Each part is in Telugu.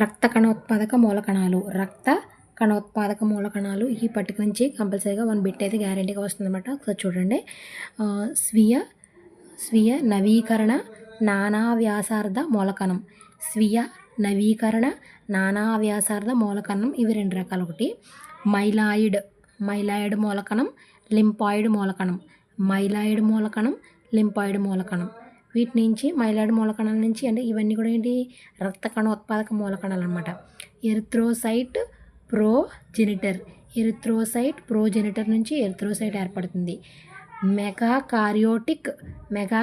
రక్త కణోత్పాదక మూలకణాలు రక్త కణోత్పాదక మూలకణాలు ఈ పట్టిక నుంచి కంపల్సరీగా వన్ బిట్ అయితే గ్యారంటీగా వస్తుందన్నమాట. ఒకసారి చూడండి. స్వీయ స్వీయ నవీకరణ నానా వ్యాసార్థ మూలకణం. స్వీయ నవీకరణ నానా వ్యాసార్థ మూలకణం ఇవి రెండు రకాలు. ఒకటి మైలాయిడ్ మైలాయిడ్ మూలకణం లింపాయిడ్ మూలకణం. మైలాయిడ్ మూలకణం లింపాయిడ్ మూలకణం. వీటి నుంచి మైలాడు మూలకణాల నుంచి అంటే ఇవన్నీ కూడా ఏంటి? రక్త కణోత్పాదక మూలకణాలు అనమాట ఎరిథ్రోసైట్ ప్రోజెనిటర్. ఎరిథ్రోసైట్ ప్రోజెనిటర్ నుంచి ఎరిథ్రోసైట్ ఏర్పడుతుంది. Mega megakaryotic. మెగా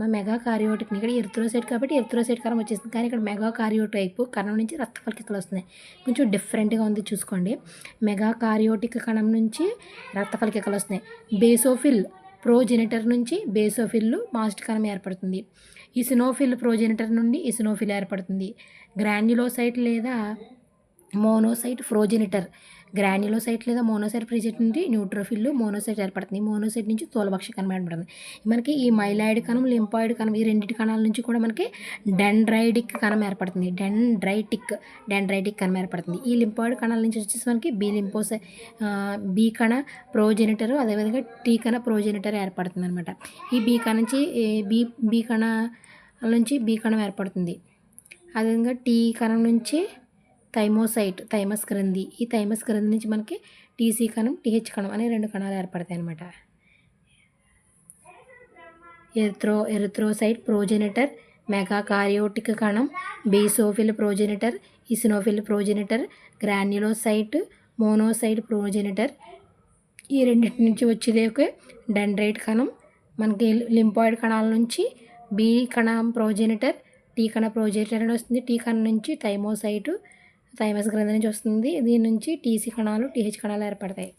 మా మెగాకారియోటిక్ ఇక్కడ ఎరిథ్రోసైట్ కాబట్టి ఎరిథ్రోసైట్ కరం వచ్చేసింది. కానీ ఇక్కడ మెగాకారియోటైప్ కణం నుంచి రక్త ఫలికలు వస్తున్నాయి. కొంచెం డిఫరెంట్గా ఉంది చూసుకోండి. మెగాకారియోటిక్ కణం నుంచి రక్త ఫలికలు వస్తున్నాయి. బేసోఫిల్ ప్రోజెనిటర్ నుంచి బేసోఫిల్లు మాస్ట్ కణం ఏర్పడుతుంది. ఇసినోఫిల్ ప్రోజెనిటర్ నుండి ఇసినోఫిల్ ఏర్పడుతుంది. గ్రాన్యులోసైట్ లేదా మోనోసైట్ ఫ్రోజెనిటర్. గ్రాన్యులోసైట్ లేదా మోనోసైట్ ప్రిజెట్ నుండి న్యూట్రోఫిల్ మోనోసైట్ ఏర్పడుతుంది. మోనోసైట్ నుంచి తోలభక్ష కణం ఏర్పడుతుంది. మనకి ఈ మైలాయిడ్ కణం లింపాయిడ్ కణం ఈ రెండింటి కణాల నుంచి కూడా మనకి డెండ్రైడిక్ కణం ఏర్పడుతుంది. డెండ్రైటిక్ డెండ్రైటిక్ కణం ఏర్పడుతుంది. ఈ లింపాయిడ్ కణాల నుంచి వచ్చేసి మనకి బి లింపోసై బి కణ ప్రోజెనిటర్ అదేవిధంగా టీ కణ ప్రోజెనిటర్ ఏర్పడుతుంది అనమాట ఈ బీ కణ నుంచి బీ బీ కణ నుంచి బీ కణం ఏర్పడుతుంది. అదేవిధంగా టీ కణం నుంచి థైమోసైట్ థైమస్ గ్రంథి. ఈ థైమస్ గ్రంథి నుంచి మనకి టీసీ కణం టీహెచ్ కణం అనే రెండు కణాలు ఏర్పడతాయి అనమాట ఎరిథ్రో ఎరిథ్రోసైట్ ప్రోజెనిటర్ మెగాకారియోటిక్ కణం basophil progenitor eosinophil progenitor granulocyte monocyte progenitor. ఈ రెండింటి నుంచి వచ్చేది ఒక డెండ్రైట్ కణం. మనకి లింపాయిడ్ కణాల నుంచి బి కణం ప్రోజెనిటర్ టీ కణ ప్రోజెనిటర్ అని వస్తుంది. టీ కణం నుంచి థైమోసైటు థైమస్ గ్రంథి నుంచి వస్తుంది. దీని నుంచి టీసీ కణాలు టీహెచ్ కణాలు ఏర్పడతాయి.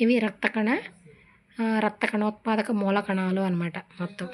ఇవి రక్త కణ రక్త కణోత్పాదక మూల కణాలు అనమాట మొత్తం.